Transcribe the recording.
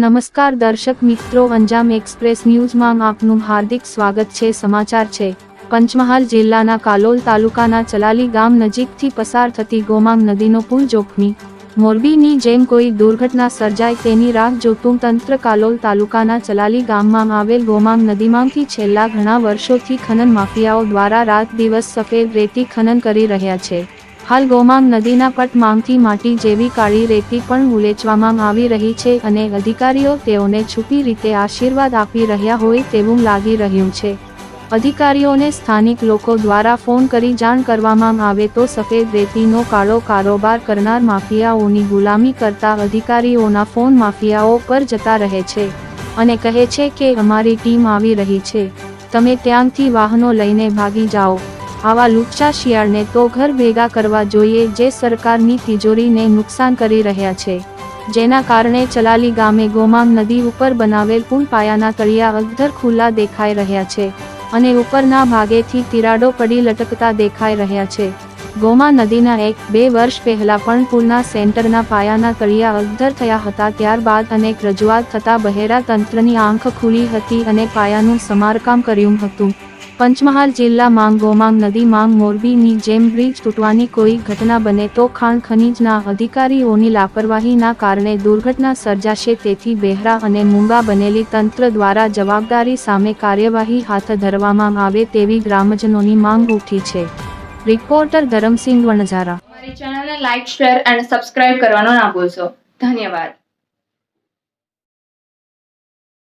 નમસ્કાર દર્શક મિત્રો અંજામ એક્સપ્રેસ ન્યૂઝમાં આપનું હાર્દિક સ્વાગત છે. સમાચાર છે. પંચમહાલ જિલ્લાના કાલોલ તાલુકાના ચલાલી ગામ નજીકથી પસાર થતી ગોમાંગ નદીનો પુલ જોખમી. મોરબીની જેમ કોઈ દુર્ઘટના સર્જાય તેની રાહ જોતું તંત્ર કાલોલ તાલુકાના ચલાલી ગામમાં આવેલ ગોમાંગ નદીમાંથી છેલ્લા ઘણા વર્ષોથી ખનન માફિયાઓ દ્વારા રાત દિવસ સફેદ રેતી ખનન કરી રહ્યા છે. હાલ ગોમાંગ નદીના પટ માંગથી માટી જેવી કાળી રેતી પણ ઉલેચવામાં આવી રહી છે અને અધિકારીઓ તેઓને છુપી રીતે આશીર્વાદ આપી રહ્યા હોય તેવું લાગી રહ્યું છે. અધિકારીઓને સ્થાનિક લોકો દ્વારા ફોન કરી જાણ કરવામાં આવે તો સફેદ રેતીનો કાળો કારોબાર કરનાર માફિયાઓની ગુલામી કરતા અધિકારીઓના ફોન માફિયાઓ પર જતા રહે છે અને કહે છે કે અમારી ટીમ આવી રહી છે. તમે ત્યાંથી વાહનો લઈને ભાગી જાઓ. આવા લુચ્ચા શિયાળને તો ઘર ભેગા કરવા જોઈએ જે સરકારની તિજોરીને નુકસાન કરી રહ્યા છે. જેના કારણે ચલાલી ગામે ગોમાંગ નદી ઉપર બનાવેલ પુલ પાયાના તળિયા અગધર ખુલ્લા દેખાઈ રહ્યા છે અને ઉપરના ભાગેથી તિરાડો પડી લટકતા દેખાઈ રહ્યા છે. ગોમા નદીના એક, બે વર્ષ પહેલા પણ પુલના સેન્ટરના પાયાના તળિયા અગધર થયા હતા. ત્યારબાદ અનેક રજૂઆત થતા બહેરા તંત્રની આંખ ખુલી હતી અને પાયાનું સમારકામ કર્યું હતું. પંચમહાલ જિલ્લા માંગ, ગોમાંગ નદી માંગ, મોરબીની જેમ બ્રિજ તૂટવાની કોઈ ઘટના બને તો ખાણ ખનીજના અધિકારીઓની લાપરવાહીના કારણે દુર્ઘટના સર્જાશે. તેથી બહેરા અને મુંગા બનેલી તંત્ર દ્વારા જવાબદારી સામે કાર્યવાહી હાથ ધરવામાં આવે તેવી ગ્રામજનોની માંગ ઉઠી છે. રિપોર્ટર ધરમસિંહ વણઝારા અમારી ચેનલને લાઈક શેર અને સબસ્ક્રાઇબ કરવાનો ના ભૂલશો. ધન્યવાદ.